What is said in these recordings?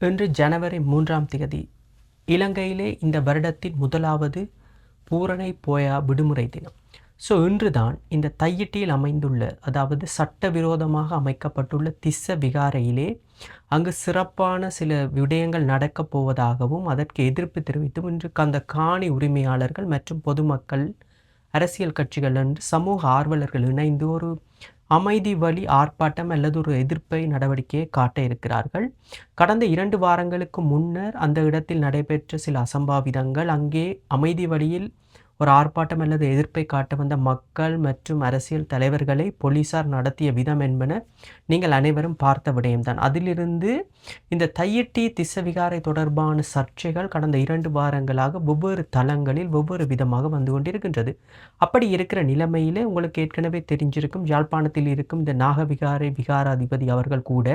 இன்று ஜனவரி மூன்றாம் தேதி இலங்கையிலே இந்த வருடத்தின் முதலாவது பூரணை போயா விடுமுறை தினம். ஸோ இன்று தான் இந்த தையிட்டியில் அமைந்துள்ள அதாவது சட்டவிரோதமாக அமைக்கப்பட்டுள்ள திஸ்ஸ விகாரையிலே அங்கு சிறப்பான சில விடயங்கள் நடக்கப் போவதாகவும் அதற்கு எதிர்ப்பு தெரிவித்தும் இன்று அந்த காணி உரிமையாளர்கள் மற்றும் பொதுமக்கள் அரசியல் கட்சிகள் என்று சமூக ஆர்வலர்கள் இணைந்து ஒரு அமைதி வழி ஆர்ப்பாட்டம் அல்லது ஒரு எதிர்ப்பை நடவடிக்கையை காட்ட இருக்கிறார்கள். கடந்த இரண்டு வாரங்களுக்கு முன்னர் அந்த இடத்தில் நடைபெற்ற சில அசம்பாவிதங்கள் அங்கே அமைதி வழியில் ஒரு ஆர்ப்பாட்டம் அல்லது எதிர்ப்பை காட்ட வந்த மக்கள் மற்றும் அரசியல் தலைவர்களை போலீசார் நடத்திய விதம் என்பன நீங்கள் அனைவரும் பார்த்த விடயம்தான். அதிலிருந்து இந்த தையிட்டி திசவிகாரை தொடர்பான சர்ச்சைகள் கடந்த இரண்டு வாரங்களாக ஒவ்வொரு தளங்களில் ஒவ்வொரு விதமாக வந்து கொண்டிருக்கின்றது. அப்படி இருக்கிற நிலைமையிலே உங்களுக்கு ஏற்கனவே தெரிஞ்சிருக்கும் யாழ்ப்பாணத்தில் இருக்கும் இந்த நாகவிகாரை விகாராதிபதி அவர்கள் கூட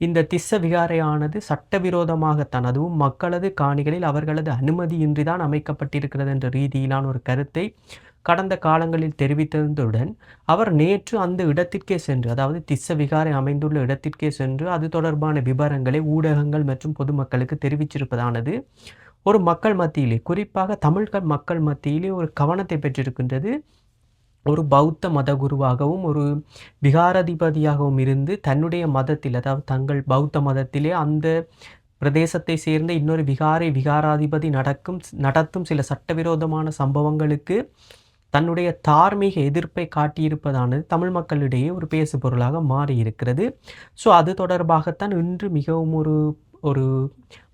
இந்த திஸ்ஸ விகாரையானது சட்டவிரோதமாகத்தான் அதுவும் மக்களது காணிகளில் அவர்களது அனுமதியின்றி தான் அமைக்கப்பட்டிருக்கிறது என்ற ரீதியிலான ஒரு கருத்தை கடந்த காலங்களில் தெரிவித்ததுடன் அவர் நேற்று அந்த இடத்திற்கே சென்று அதாவது திஸ்ஸ விகாரை அமைந்துள்ள இடத்திற்கே சென்று அது தொடர்பான விவரங்களை ஊடகங்கள் மற்றும் பொதுமக்களுக்கு தெரிவிச்சிருப்பதானது ஒரு மக்கள் மத்தியிலே குறிப்பாக தமிழ்கள் மக்கள் மத்தியிலே ஒரு கவனத்தை பெற்றிருக்கின்றது. ஒரு பௌத்த மத குருவாகவும் ஒரு விகாராதிபதியாகவும் இருந்து தன்னுடைய மதத்தில் அதாவது தங்கள் பௌத்த மதத்திலே அந்த பிரதேசத்தை சேர்ந்த இன்னொரு விகாரை விகாராதிபதி நடக்கும் நடத்தும் சில சட்டவிரோதமான சம்பவங்களுக்கு தன்னுடைய தார்மீக எதிர்ப்பை காட்டியிருப்பதானது தமிழ் மக்களிடையே ஒரு பேசு பொருளாக மாறி இருக்கிறது ஸோ அது தொடர்பாகத்தான் இன்று மிகவும் ஒரு ஒரு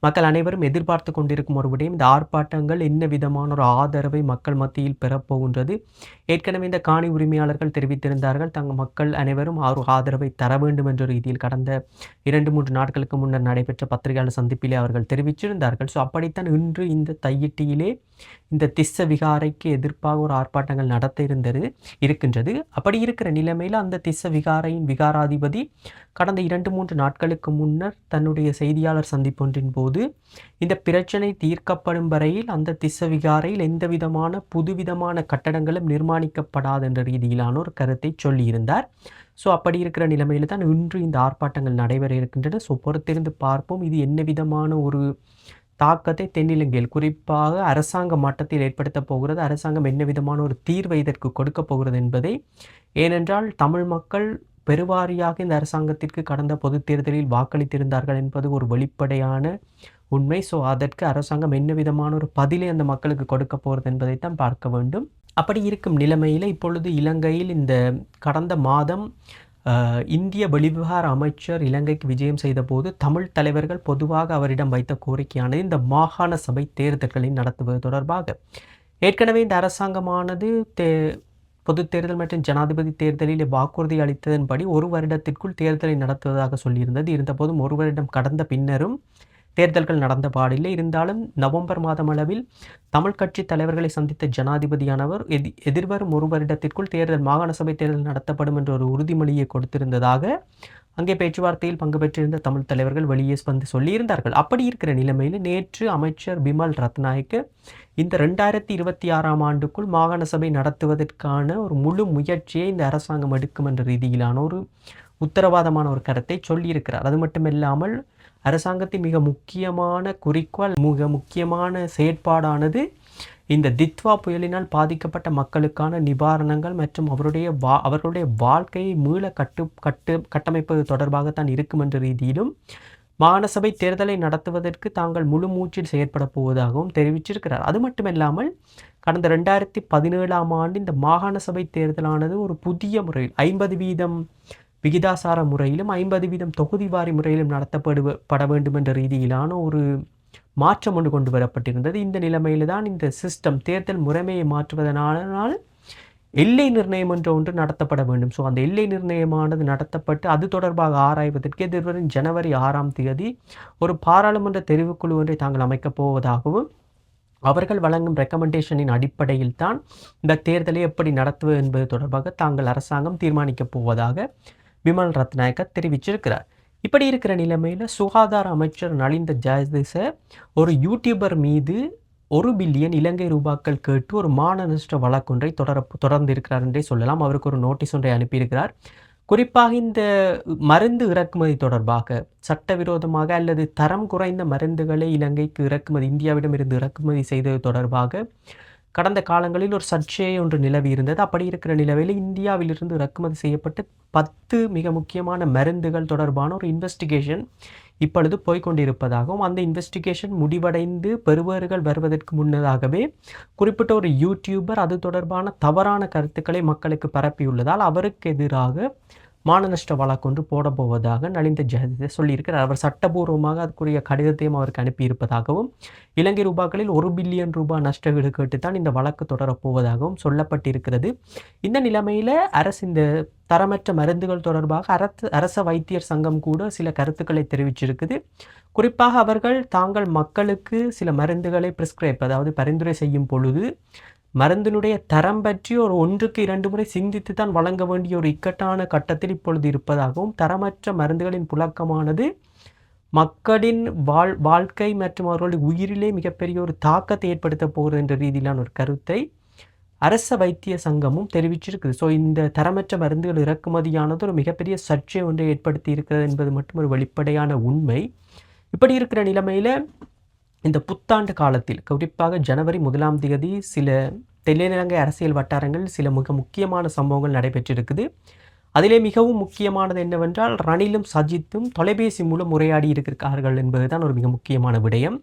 மக்கள் அனைவரும் எதிர்பார்த்து கொண்டிருக்கும் ஒரு விடயம். இந்த ஆர்ப்பாட்டங்கள் என்ன விதமான ஒரு ஆதரவை மக்கள் மத்தியில் பெறப்போகின்றது? ஏற்கனவே இந்த காணி உரிமையாளர்கள் தெரிவித்திருந்தார்கள். தங்கள் மக்கள் அனைவரும் ஆறு ஆதரவை தர வேண்டும் என்ற ரீதியில் கடந்த இரண்டு மூன்று நாட்களுக்கு முன்னர் நடைபெற்ற பத்திரிகையாளர் சந்திப்பிலே அவர்கள் தெரிவிச்சிருந்தார்கள். ஸோ அப்படித்தான் இன்று இந்த தையிட்டியிலே இந்த திஸ்ஸ விகாரைக்கு எதிர்ப்பாக ஒரு ஆர்ப்பாட்டங்கள் நடத்த இருந்தது இருக்கின்றது. அப்படி இருக்கிற நிலைமையில் அந்த திஸ்ஸ விகாரையின் விகாராதிபதி கடந்த இரண்டு மூன்று நாட்களுக்கு முன்னர் தன்னுடைய செய்தியாளர் சந்திப்பொன்றின் போது இந்த பிரச்சனை தீர்க்கப்படும் வரையில் அந்த திசவிகாரையில் எந்த விதமான புதுவிதமான கட்டடங்களும் நிர்மாணிக்கப்படாது என்ற ரீதியிலான ஒரு கருத்தை சொல்லியிருந்தார். ஸோ அப்படி இருக்கிற நிலைமையில் தான் இன்று இந்த ஆர்ப்பாட்டங்கள் நடைபெற இருக்கின்றன. ஸோ பொறுத்திருந்து பார்ப்போம். இது என்ன விதமான ஒரு தாக்கத்தை தென்னிலங்கையில் குறிப்பாக அரசாங்க மட்டத்தில் ஏற்படுத்தப் போகிறது அரசாங்கம் என்ன விதமான ஒரு தீர்வை இதற்கு கொடுக்க போகிறது என்பதை ஏனென்றால் தமிழ் மக்கள் பெருவாரியாக இந்த அரசாங்கத்திற்கு கடந்த பொதுத் தேர்தலில் வாக்களித்திருந்தார்கள் என்பது ஒரு வெளிப்படையான உண்மை. ஸோ அதற்கு அரசாங்கம் என்ன விதமான ஒரு பதிலை அந்த மக்களுக்கு கொடுக்க போகிறது என்பதைத்தான் பார்க்க வேண்டும். அப்படி இருக்கும் நிலைமையில் இப்பொழுது இலங்கையில் இந்த கடந்த மாதம் இந்திய வெளிவிவகார அமைச்சர் இலங்கைக்கு விஜயம் செய்தபோது தமிழ் தலைவர்கள் பொதுவாக அவரிடம் வைத்த கோரிக்கையானது இந்த மாகாண சபை தேர்தல்களை நடத்துவது தொடர்பாக. ஏற்கனவே இந்த அரசாங்கமானது தே பொது தேர்தல் மற்றும் ஜனாதிபதி தேர்தலில் வாக்குறுதி அளித்ததன்படி ஒரு வருடத்திற்குள் தேர்தலை நடத்துவதாக சொல்லியிருந்தது. இருந்தபோதும் ஒரு வருடம் கடந்த பின்னரும் தேர்தல்கள் நடந்த பாடில்லை. இருந்தாலும் நவம்பர் மாதம் அளவில் தமிழ் கட்சி தலைவர்களை சந்தித்த ஜனாதிபதியானவர் எதி எதிர்வரும் ஒரு வருடத்திற்குள் தேர்தல் மாகாண சபை தேர்தல் நடத்தப்படும் என்ற ஒரு உறுதிமொழியை கொடுத்திருந்ததாக அங்கே பேச்சுவார்த்தையில் பங்கு பெற்றிருந்த தமிழ் தலைவர்கள் வெளியே வந்து சொல்லியிருந்தார்கள். அப்படி இருக்கிற நிலைமையில் நேற்று அமைச்சர் பிமல் ரத்நாயக்கு இந்த ரெண்டாயிரத்தி இருபத்தி ஆறாம் ஆண்டுக்குள் மாகாண சபை நடத்துவதற்கான ஒரு முழு முயற்சியை இந்த அரசாங்கம் எடுக்கும் என்ற ரீதியிலான ஒரு உத்தரவாதமான ஒரு கருத்தை சொல்லியிருக்கிறார். அது மட்டுமில்லாமல் அரசாங்கத்தின் மிக முக்கியமான குறிக்கோள் மிக முக்கியமான செயற்பாடானது இந்த தித்வா புயலினால் பாதிக்கப்பட்ட மக்களுக்கான நிவாரணங்கள் மற்றும் அவருடைய வா அவர்களுடைய வாழ்க்கையை மீள கட்டு கட்டு கட்டமைப்பது தொடர்பாகத்தான் இருக்கும் என்ற ரீதியிலும் மாகாணசபை தேர்தலை நடத்துவதற்கு தாங்கள் முழு மூச்சில் செயற்பட போவதாகவும் தெரிவிச்சிருக்கிறார். அது மட்டுமில்லாமல் கடந்த ரெண்டாயிரத்தி பதினேழாம் ஆண்டு இந்த மாகாண சபை தேர்தலானது ஒரு புதிய முறையில் ஐம்பது வீதம் விகிதாசார முறையிலும் ஐம்பது வீதம் தொகுதி வாரி முறையிலும் நடத்தப்படுவ பட வேண்டும் என்ற ரீதியிலான ஒரு மாற்றம் ஒன்று கொண்டு வரப்பட்டிருந்தது. இந்த நிலைமையில் தான் இந்த சிஸ்டம் தேர்தல் முறைமையை மாற்றுவதனால் எல்லை நிர்ணயம் என்ற ஒன்று நடத்தப்பட வேண்டும். ஸோ அந்த எல்லை நிர்ணயமானது நடத்தப்பட்டு அது தொடர்பாக ஆராய்வதற்கு எதிர்வரும் ஜனவரி ஆறாம் தேதி ஒரு பாராளுமன்ற தெரிவுக்குழு ஒன்றை தாங்கள் அமைக்கப் போவதாகவும் அவர்கள் வழங்கும் ரெக்கமெண்டேஷனின் அடிப்படையில் தான் இந்த தேர்தலை எப்படி நடத்துவது என்பது தொடர்பாக தாங்கள் அரசாங்கம் தீர்மானிக்கப் போவதாக விமல் ரத்நாயக்க தெரிவிச்சிருக்கிறார். இப்படி இருக்கிற நிலைமையில் சுகாதார அமைச்சர் நலிந்த ஜெயதிச ஒரு யூடியூபர் மீது ஒரு பில்லியன் இலங்கை ரூபாக்கள் கேட்டு ஒரு மானநஷ்ட வழக்கொன்றை தொடர தொடர்ந்து இருக்கிறார் என்றே சொல்லலாம். அவருக்கு ஒரு நோட்டீஸ் ஒன்றை அனுப்பியிருக்கிறார். குறிப்பாக இந்த மருந்து இறக்குமதி தொடர்பாக சட்டவிரோதமாக அல்லது தரம் குறைந்த மருந்துகளை இலங்கைக்கு இறக்குமதி இந்தியாவிடமிருந்து இறக்குமதி செய்தது தொடர்பாக கடந்த காலங்களில் ஒரு சர்ச்சையை ஒன்று நிலவி இருந்தது. அப்படி இருக்கிற நிலவையில் இந்தியாவிலிருந்து இறக்குமதி செய்யப்பட்டு பத்து மிக முக்கியமான மருந்துகள் தொடர்பான ஒரு இன்வெஸ்டிகேஷன் இப்பொழுது போய்கொண்டிருப்பதாகவும் அந்த இன்வெஸ்டிகேஷன் முடிவடைந்து பெறுவர்கள் வருவதற்கு முன்னதாகவே குறிப்பிட்ட ஒரு யூடியூபர் அது தொடர்பான தவறான கருத்துக்களை மக்களுக்கு பரப்பியுள்ளதால் அவருக்கு எதிராக மான நஷ்ட வழக்கொன்று போடப்போவதாக போவதாக நலிந்த ஜெயதித சொல்லியிருக்கிறார். அவர் சட்டபூர்வமாக அதுக்குரிய கடிதத்தையும் அவருக்கு அனுப்பியிருப்பதாகவும் இலங்கை ரூபாய்களில் ஒரு பில்லியன் ரூபாய் நஷ்டவீடு கேட்டுத்தான் இந்த வழக்கு தொடரப்போவதாகவும் சொல்லப்பட்டிருக்கிறது. இந்த நிலைமையில் அரசு இந்த தரமற்ற மருந்துகள் தொடர்பாக அரசு அரச வைத்தியர் சங்கம் கூட சில கருத்துக்களை தெரிவிச்சிருக்குது. குறிப்பாக அவர்கள் தாங்கள் மக்களுக்கு சில மருந்துகளை பிரிஸ்கிரைப் அதாவது பரிந்துரை செய்யும் பொழுது மருந்தினுடைய தரம் பற்றி ஒரு ஒன்றுக்கு இரண்டு முறை சிந்தித்து தான் வழங்க வேண்டிய ஒரு இக்கட்டான கட்டத்தில் இப்பொழுது இருப்பதாகவும் தரமற்ற மருந்துகளின் புழக்கமானது மக்களின் வாழ் வாழ்க்கை மற்றும் அவர்களுடைய உயிரிலே மிகப்பெரிய ஒரு தாக்கத்தை ஏற்படுத்த போகிறது என்ற ரீதியிலான ஒரு கருத்தை அரச வைத்திய சங்கமும் தெரிவிச்சிருக்குது. ஸோ இந்த தரமற்ற மருந்துகள் இறக்குமதியானது ஒரு மிகப்பெரிய சர்ச்சை ஒன்றை ஏற்படுத்தி இருக்கிறது என்பது மட்டும் ஒரு வெளிப்படையான உண்மை. இப்படி இருக்கிற நிலைமையில் இந்த புத்தாண்டு காலத்தில் குறிப்பாக ஜனவரி முதலாம் தேதி சில தென்னிலங்கை அரசியல் வட்டாரங்கள் சில மிக முக்கியமான சம்பவங்கள் நடைபெற்றிருக்குது. அதிலே மிகவும் முக்கியமானது என்னவென்றால் ரணிலும் சஜித்தும் தொலைபேசி மூலம் உரையாடி இருக்கிறார்கள் என்பதுதான் ஒரு மிக முக்கியமான விடயம்.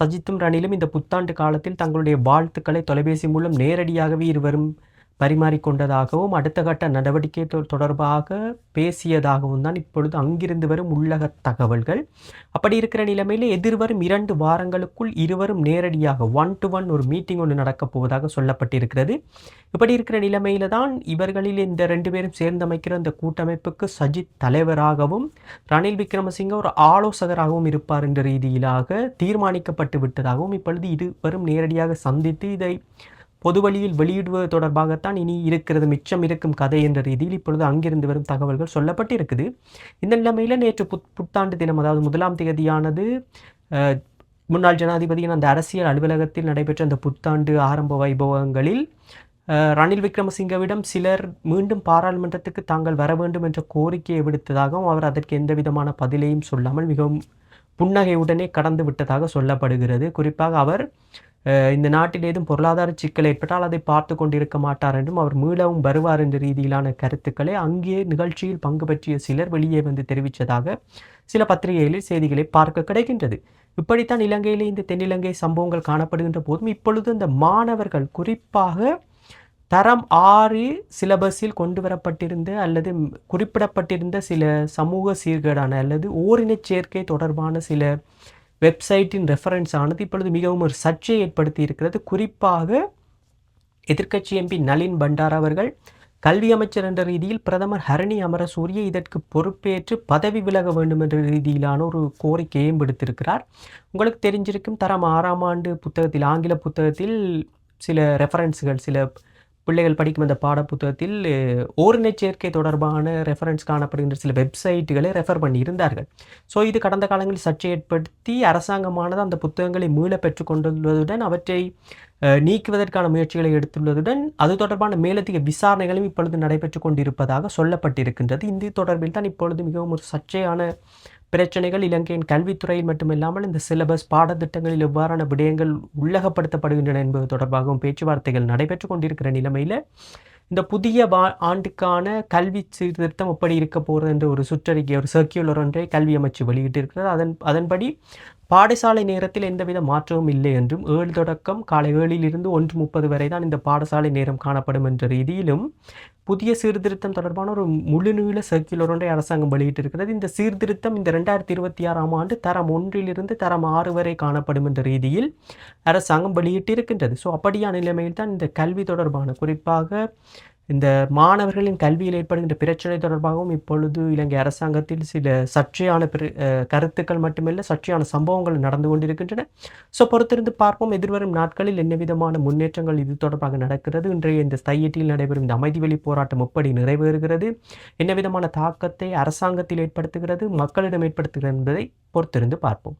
சஜித்தும் ரணிலும் இந்த புத்தாண்டு காலத்தில் தங்களுடைய வாழ்த்துக்களை தொலைபேசி மூலம் நேரடியாகவே இருவரும் பரிமாறிக்கொண்டதாகவும் அடுத்த கட்ட நடவடிக்கை தொடர்பாக பேசியதாகவும் தான் இப்பொழுது அங்கிருந்து வரும் உள்ளக தகவல்கள். அப்படி இருக்கிற நிலைமையில் எதிர்வரும் இரண்டு வாரங்களுக்குள் இருவரும் நேரடியாக ஒன் டு ஒன் ஒரு மீட்டிங் ஒன்று நடக்கப் போவதாக சொல்லப்பட்டிருக்கிறது. இப்படி இருக்கிற நிலைமையில தான் இவர்களில் இந்த ரெண்டு பேரும் சேர்ந்தமைக்கிற இந்த கூட்டமைப்புக்கு சஜித் தலைவராகவும் ரணில் விக்ரமசிங்க ஒரு ஆலோசகராகவும் இருப்பார் என்ற ரீதியிலாக தீர்மானிக்கப்பட்டு விட்டதாகவும் இப்பொழுது இருவரும் நேரடியாக சந்தித்து இதை பொது வழியில் வெளியிடுவது தொடர்பாகத்தான் இனி இருக்கிறது மிச்சம் இருக்கும் கதை என்ற ரீதியில் இப்பொழுது அங்கிருந்து வரும் தகவல்கள் சொல்லப்பட்டிருக்குது. இந்த நிலைமையில் நேற்று புத் புத்தாண்டு தினம் அதாவது முதலாம் தேதியானது முன்னாள் ஜனாதிபதியின் அந்த அரசியல் அலுவலகத்தில் நடைபெற்ற அந்த புத்தாண்டு ஆரம்ப வைபவங்களில் ரணில் விக்ரமசிங்கவிடம் சிலர் மீண்டும் பாராளுமன்றத்துக்கு தாங்கள் வர வேண்டும் என்ற கோரிக்கையை விடுத்ததாகவும் அவர் அதற்கு எந்த விதமான பதிலையும் சொல்லாமல் மிகவும் புன்னகையுடனே கடந்து விட்டதாக சொல்லப்படுகிறது. குறிப்பாக அவர் இந்த நாட்டில் ஏதும் பொருளாதார சிக்கல் ஏற்பட்டால் அதை பார்த்து கொண்டிருக்க மாட்டார் என்றும் அவர் மீளவும் வருவார் என்ற ரீதியிலான கருத்துக்களை அங்கே நிகழ்ச்சியில் பங்கு பற்றிய சிலர் வெளியே வந்து தெரிவித்ததாக சில பத்திரிகைகளில் செய்திகளை பார்க்க கிடைக்கின்றது. இப்படித்தான் இலங்கையிலே இந்த தென்னிலங்கை சம்பவங்கள் காணப்படுகின்ற போதும் இப்பொழுது இந்த மாணவர்கள் குறிப்பாக தரம் ஆறு சிலபஸில் கொண்டு வரப்பட்டிருந்த அல்லது குறிப்பிடப்பட்டிருந்த சில சமூக சீர்கேடான அல்லது ஓரினச் சேர்க்கை தொடர்பான சில வெப்சைட்டின் ரெஃபரன்ஸ் ஆனது இப்பொழுது மிகவும் ஒரு சர்ச்சையை ஏற்படுத்தி இருக்கிறது. குறிப்பாக எதிர்க்கட்சி எம்பி நளின் பண்டார் அவர்கள் கல்வி அமைச்சர் என்ற ரீதியில் பிரதமர் ஹரணி அமரசூரிய இதற்கு பொறுப்பேற்று பதவி விலக வேண்டும் என்ற ரீதியிலான ஒரு கோரிக்கையும் விடுத்திருக்கிறார்? உங்களுக்கு தெரிஞ்சிருக்கும் தரம் ஆறாம் ஆண்டு புத்தகத்தில் ஆங்கில புத்தகத்தில் சில ரெஃபரன்ஸுகள் சில பிள்ளைகள் படிக்கும் அந்த பாடப்புத்தகத்தில் ஓரினச் சேர்க்கை தொடர்பான ரெஃபரன்ஸ் காணப்படுகின்ற சில வெப்சைட்டுகளை ரெஃபர் பண்ணியிருந்தார்கள். ஸோ இது கடந்த காலங்களில் சர்ச்சை ஏற்படுத்தி அரசாங்கமானது அந்த புத்தகங்களை மீள பெற்றுக்கொண்டுள்ளதுடன் அவற்றை நீக்குவதற்கான முயற்சிகளை எடுத்துள்ளதுடன் அது தொடர்பான மேலதிக விசாரணைகளும் இப்பொழுது நடைபெற்று கொண்டிருப்பதாக சொல்லப்பட்டிருக்கின்றது. இந்த தொடர்பில் தான் இப்பொழுது மிகவும் ஒரு சர்ச்சையான பிரச்சனைகள் இலங்கையின் கல்வித்துறையில் மட்டுமில்லாமல் இந்த சிலபஸ் பாடத்திட்டங்களில் எவ்வாறான விடயங்கள் உள்ளகப்படுத்தப்படுகின்றன என்பது தொடர்பாகவும் பேச்சுவார்த்தைகள் நடைபெற்று கொண்டிருக்கிற நிலைமையில் இந்த புதிய வா ஆண்டுக்கான கல்வி சீர்திருத்தம் எப்படி இருக்க போகிறது என்ற ஒரு சுற்றறிக்கை ஒரு சர்க்கியுலர் ஒன்றை கல்வி அமைச்சு வெளியிட்டிருக்கிறது. அதன் அதன்படி பாடசாலை நேரத்தில் எந்தவித மாற்றமும் இல்லை என்றும் ஏழு தொடக்கம் காலை ஏழிலிருந்து ஒன்று முப்பது வரை தான் இந்த பாடசாலை நேரம் காணப்படும் என்ற ரீதியிலும் புதிய சீர்திருத்தம் தொடர்பான ஒரு முழுநீள சர்க்குலர் ஒன்றை அரசாங்கம் வெளியிட்டிருக்கிறது. இந்த சீர்திருத்தம் இந்த ரெண்டாயிரத்தி இருபத்தி ஆறாம் ஆண்டு தரம் ஒன்றிலிருந்து தரம் ஆறு வரை காணப்படும் என்ற ரீதியில் அரசாங்கம் வெளியிட்டிருக்கின்றது. ஸோ அப்படியான நிலைமையில் தான் இந்த கல்வி தொடர்பான குறிப்பாக இந்த மாணவர்களின் கல்வியில் ஏற்படுகின்ற பிரச்சனை தொடர்பாகவும் இப்பொழுது இலங்கை அரசாங்கத்தில் சில சர்ச்சையான கருத்துக்கள் மட்டுமல்ல சர்ச்சையான சம்பவங்கள் நடந்து கொண்டிருக்கின்றன. ஸோ பொறுத்திருந்து பார்ப்போம். எதிர்வரும் நாட்களில் என்ன விதமான முன்னேற்றங்கள் இது தொடர்பாக நடக்கிறது? இன்றைய இந்த ஸ்தையீட்டில் நடைபெறும் இந்த அமைதி வழி போராட்டம் எப்படி நிறைவேறுகிறது? என்ன விதமான தாக்கத்தை அரசாங்கத்தில் ஏற்படுத்துகிறது? மக்களிடம் ஏற்படுத்துகிறது என்பதை பொறுத்திருந்து பார்ப்போம்.